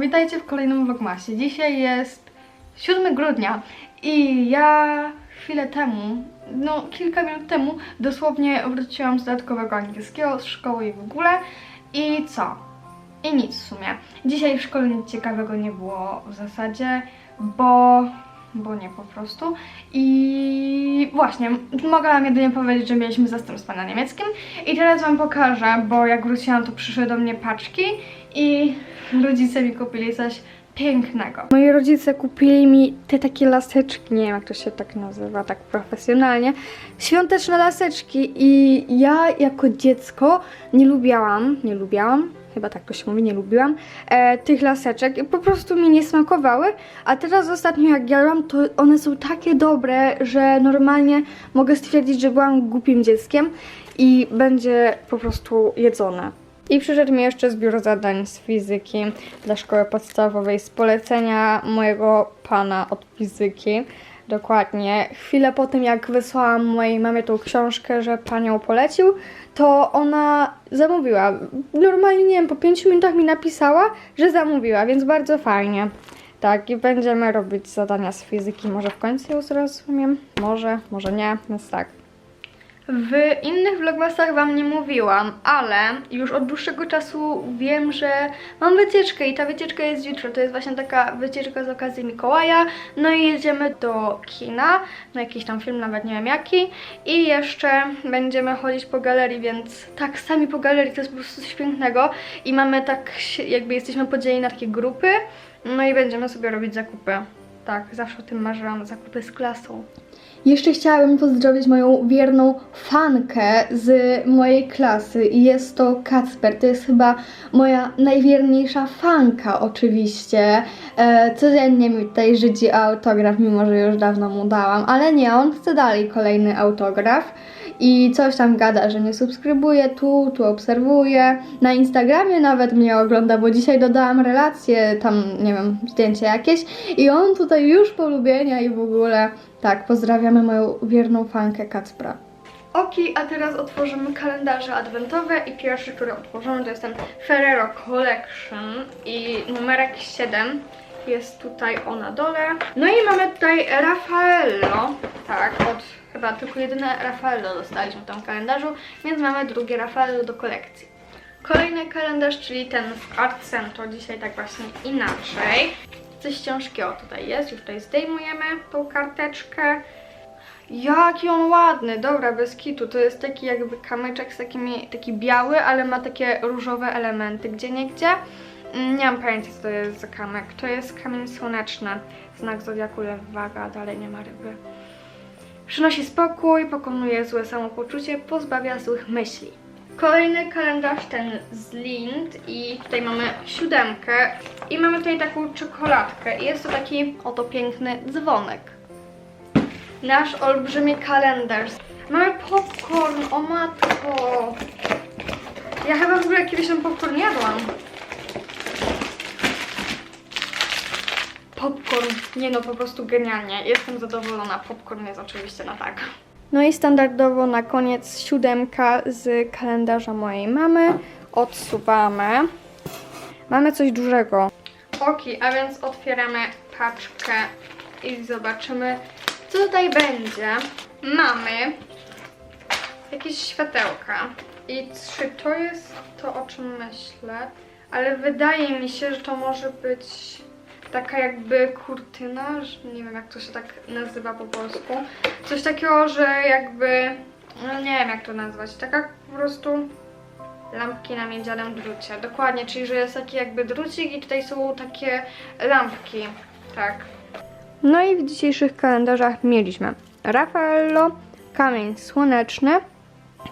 Witajcie w kolejnym vlogmasie. Dzisiaj jest 7 grudnia i ja chwilę temu, no kilka minut temu dosłownie wróciłam z dodatkowego angielskiego, z szkoły i w ogóle i co? I nic w sumie. Dzisiaj w szkole nic ciekawego nie było w zasadzie, bo bo nie po prostu. I właśnie, mogę wam jedynie powiedzieć, że mieliśmy zastępstwa na niemieckim. I teraz wam pokażę, bo jak wróciłam, to przyszły do mnie paczki i rodzice mi kupili coś pięknego. Moi rodzice kupili mi te takie laseczki, nie wiem jak to się tak nazywa, tak profesjonalnie, świąteczne laseczki i ja jako dziecko nie lubiałam, nie lubiałam, chyba tak to się mówi, nie lubiłam e, tych laseczek i po prostu mi nie smakowały, a teraz ostatnio jak jadłam, to one są takie dobre, że normalnie mogę stwierdzić, że byłam głupim dzieckiem i będzie po prostu jedzone. I przyszedł mi jeszcze zbiór zadań z fizyki dla szkoły podstawowej z polecenia mojego pana od fizyki. Dokładnie. Chwilę po tym, jak wysłałam mojej mamie tą książkę, że pan ją polecił, to ona zamówiła. Normalnie, nie wiem, po 5 minutach mi napisała, że zamówiła, więc bardzo fajnie. Tak, i będziemy robić zadania z fizyki. Może w końcu ją zrozumiem? Może, może nie, więc tak. W innych vlogmasach Wam nie mówiłam, ale już od dłuższego czasu wiem, że mam wycieczkę i ta wycieczka jest jutro. To jest właśnie taka wycieczka z okazji Mikołaja. No i jedziemy do kina, na jakiś tam film, nawet nie wiem jaki. I jeszcze będziemy chodzić po galerii, więc tak, sami po galerii to jest po prostu coś pięknego. I mamy tak, jakby jesteśmy podzieleni na takie grupy. No i będziemy sobie robić zakupy. Tak, zawsze o tym marzyłam, zakupy z klasą. Jeszcze chciałabym pozdrowić moją wierną fankę z mojej klasy i jest to Kacper. To jest chyba moja najwierniejsza fanka oczywiście. E, codziennie mi tutaj żydzi autograf, mimo że już dawno mu dałam, ale nie, on chce dalej kolejny autograf i coś tam gada, że mnie subskrybuje tu, tu obserwuje. Na Instagramie nawet mnie ogląda, bo dzisiaj dodałam relację, tam nie wiem, zdjęcie jakieś i on tutaj już polubienia i w ogóle tak, pozdrawiamy moją wierną fankę Kacpra. Oki, a teraz otworzymy kalendarze adwentowe i pierwszy, który otworzymy to jest ten Ferrero Collection i numerek 7 jest tutaj o na dole. No i mamy tutaj Raffaello, tak, od chyba tylko jedyne Raffaello dostaliśmy w tym kalendarzu, więc mamy drugie Raffaello do kolekcji. Kolejny kalendarz, czyli ten w Art Cento, dzisiaj tak właśnie inaczej. Coś ciężkiego tutaj jest, już tutaj zdejmujemy tą karteczkę. Jaki on ładny, dobra, bez kitu. To jest taki jakby kamyczek z takimi, taki biały, ale ma takie różowe elementy gdzie niegdzie. Mm, Nie mam pojęcia co to jest za kamyk. To jest kamień słoneczny, znak zodiaku lew, waga, dalej nie ma ryby. Przynosi spokój, pokonuje złe samopoczucie, pozbawia złych myśli. Kolejny kalendarz ten z Lind i tutaj mamy siódemkę i mamy tutaj taką czekoladkę i jest to taki oto piękny dzwonek. Nasz olbrzymi kalendarz. Mamy popcorn, o matko. Ja chyba w ogóle kiedyś ten popcorn jadłam. Popcorn, nie no, po prostu genialnie. Jestem zadowolona. Popcorn jest oczywiście na tak. No i standardowo na koniec siódemka z kalendarza mojej mamy. Odsuwamy. Mamy coś dużego. Ok, a więc otwieramy paczkę i zobaczymy, co tutaj będzie. Mamy jakieś światełka. I czy to jest to, o czym myślę? Ale wydaje mi się, że to może być taka jakby kurtyna, nie wiem jak to się tak nazywa po polsku. Coś takiego, że jakby, no nie wiem jak to nazwać, taka po prostu lampki na miedzianym drucie. Dokładnie, czyli że jest taki jakby drucik i tutaj są takie lampki. Tak. No i w dzisiejszych kalendarzach mieliśmy Raffaello, kamień słoneczny,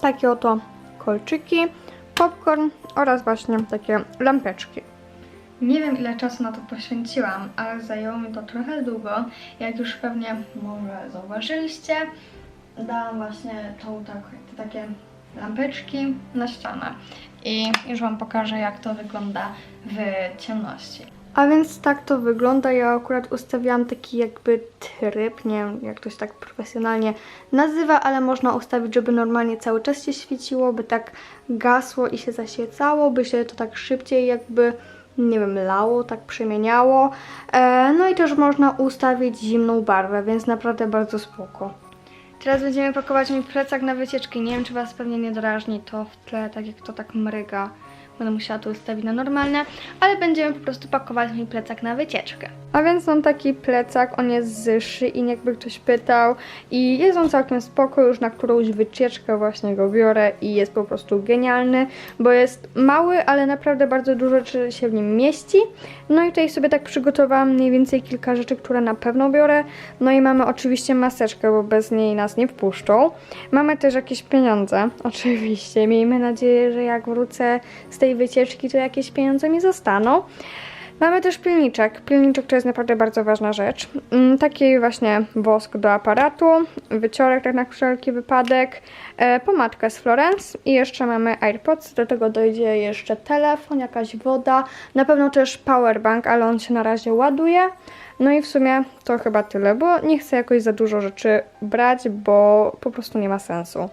takie oto kolczyki, popcorn oraz właśnie takie lampeczki. Nie wiem ile czasu na to poświęciłam, ale zajęło mi to trochę długo. Jak już pewnie może zauważyliście, dałam właśnie tą tak, te takie lampeczki na ścianę. I już Wam pokażę jak to wygląda w ciemności. A więc tak to wygląda. Ja akurat ustawiłam taki jakby tryb, nie wiem jak to się tak profesjonalnie nazywa, ale można ustawić, żeby normalnie cały czas się świeciło, by tak gasło i się zaświecało, by się to tak szybciej jakby nie wiem, lało, tak przemieniało. E, no i też można ustawić zimną barwę, więc naprawdę bardzo spoko. Teraz będziemy pakować mój plecak na wycieczki. Nie wiem, czy Was pewnie nie drażni to w tle, tak jak to tak mryga. Będę musiała to ustawić na normalne, ale będziemy po prostu pakować mój plecak na wycieczkę. A więc mam taki plecak, on jest z szyi, jakby ktoś pytał i jest on całkiem spoko, już na którąś wycieczkę właśnie go biorę i jest po prostu genialny, bo jest mały, ale naprawdę bardzo dużo rzeczy się w nim mieści. No i tutaj sobie tak przygotowałam mniej więcej kilka rzeczy, które na pewno biorę. No i mamy oczywiście maseczkę, bo bez niej nas nie wpuszczą. Mamy też jakieś pieniądze, oczywiście. Miejmy nadzieję, że jak wrócę z tej wycieczki, to jakieś pieniądze mi zostaną. Mamy też pilniczek. Pilniczek to jest naprawdę bardzo ważna rzecz. Mm, Taki właśnie wosk do aparatu, wyciorek tak na wszelki wypadek, e, pomadka z Florence i jeszcze mamy AirPods. Do tego dojdzie jeszcze telefon, jakaś woda, na pewno też powerbank, ale on się na razie ładuje. No i w sumie to chyba tyle, bo nie chcę jakoś za dużo rzeczy brać, bo po prostu nie ma sensu.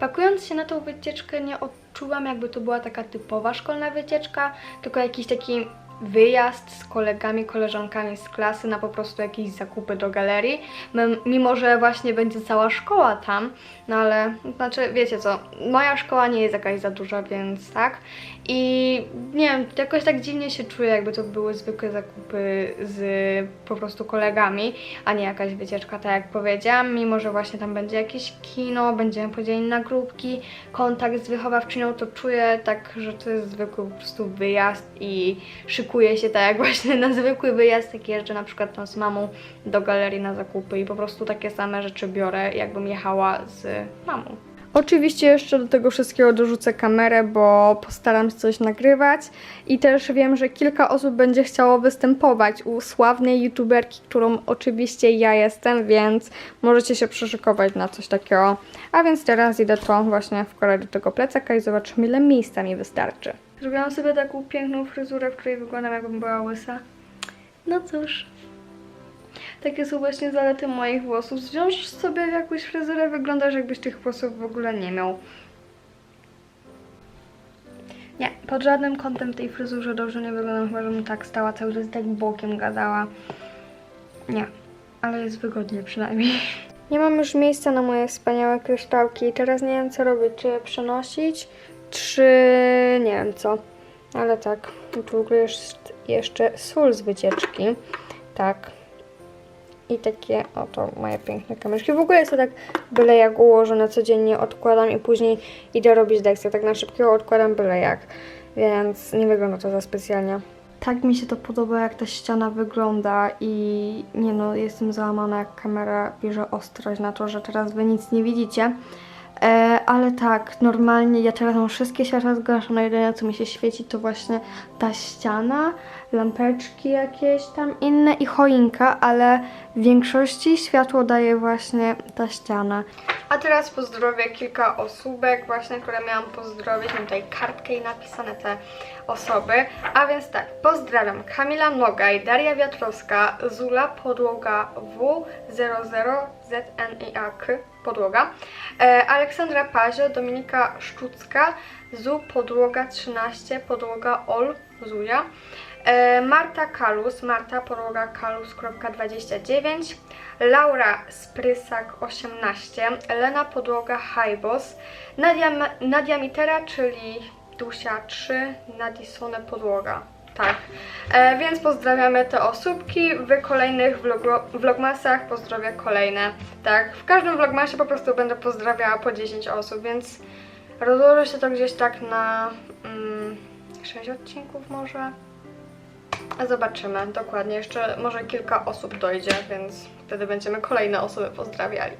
Pakując się na tą wycieczkę nie odczuwam jakby to była taka typowa szkolna wycieczka, tylko jakiś taki wyjazd z kolegami, koleżankami z klasy na po prostu jakieś zakupy do galerii. Mimo, że właśnie będzie cała szkoła tam, no ale znaczy wiecie co, moja szkoła nie jest jakaś za duża, więc tak. I nie wiem, jakoś tak dziwnie się czuję, jakby to były zwykłe zakupy z po prostu kolegami, a nie jakaś wycieczka, tak jak powiedziałam. Mimo, że właśnie tam będzie jakieś kino, będziemy podzieleni na grupki, kontakt z wychowawczynią, to czuję tak, że to jest zwykły po prostu wyjazd i szykuję się tak jak właśnie na zwykły wyjazd, jak jeżdżę na przykład tam z mamą do galerii na zakupy i po prostu takie same rzeczy biorę, jakbym jechała z mamą. Oczywiście jeszcze do tego wszystkiego dorzucę kamerę, bo postaram się coś nagrywać i też wiem, że kilka osób będzie chciało występować u sławnej youtuberki, którą oczywiście ja jestem, więc możecie się przyszykować na coś takiego. A więc teraz idę to właśnie wkładać do tego plecaka i zobaczymy ile miejsca mi wystarczy. Zrobiłam sobie taką piękną fryzurę, w której wyglądam jakbym była łysa. No cóż. Takie są właśnie zalety moich włosów. Wziąć sobie jakąś fryzurę, wyglądasz jakbyś tych włosów w ogóle nie miał. Nie, pod żadnym kątem tej fryzurze dobrze nie wyglądam, chyba żebym tak stała cały czas tak bokiem gadała. Nie, ale jest wygodnie przynajmniej. Nie mam już miejsca na moje wspaniałe kryształki i teraz nie wiem co robić, czy je przenosić, czy nie wiem co. Ale tak, tu w ogóle jest jeszcze sól z wycieczki. Tak, i takie oto moje piękne kamyczki. W ogóle jest to tak byle jak ułożone, codziennie odkładam i później idę robić lekcje. Tak na szybkiego odkładam byle jak, więc nie wygląda to za specjalnie. Tak mi się to podoba, jak ta ściana wygląda i nie no, jestem załamana, jak kamera bierze ostrość na to, że teraz wy nic nie widzicie. E, ale tak, normalnie ja teraz mam wszystkie światła zgaszone, jedyne co mi się świeci to właśnie ta ściana, lampeczki jakieś tam inne i choinka, ale w większości światło daje właśnie ta ściana. A teraz pozdrowię kilka osóbek właśnie, które miałam pozdrowić. Mam tutaj kartkę i napisane te osoby. A więc tak, pozdrawiam Kamila Nogaj, Daria Wiatrowska, Zula Podłoga W00ZNIAK Podłoga, e, Aleksandra Pazio, Dominika Szczucka, Zu Podłoga 13, Podłoga Ol Zuja, e, Marta Kalus, Marta Podłoga Kalus.29, Laura Sprysak 18, Elena Podłoga Hajbos, Nadia, Nadia Mitera, czyli Dusia 3, Nadisone Podłoga. Tak, e, więc pozdrawiamy te osóbki. W kolejnych vlogmasach pozdrowię kolejne. Tak, w każdym vlogmasie po prostu będę pozdrawiała po 10 osób, więc rozłożę się to gdzieś tak na mm, 6 odcinków może. Zobaczymy dokładnie. Jeszcze może kilka osób dojdzie, więc wtedy będziemy kolejne osoby pozdrawiali.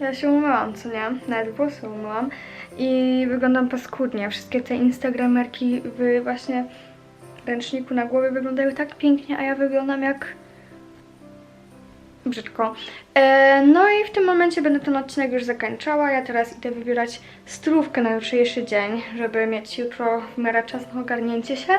Ja się umyłam, co nie? Nawet włosy umyłam i wyglądam paskudnie. Wszystkie te instagramerki w właśnie ręczniku na głowie wyglądają tak pięknie, a ja wyglądam jak brzydko. E, no i w tym momencie będę ten odcinek już zakończała. Ja teraz idę wybierać stylówkę na jutrzejszy dzień, żeby mieć jutro w miarę czas na ogarnięcie się.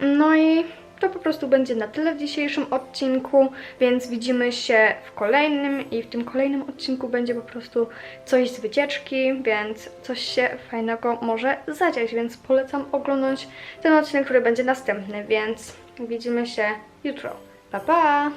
No i to po prostu będzie na tyle w dzisiejszym odcinku, więc widzimy się w kolejnym i w tym kolejnym odcinku będzie po prostu coś z wycieczki, więc coś się fajnego może zadziać, więc polecam oglądać ten odcinek, który będzie następny, więc widzimy się jutro. Pa, pa!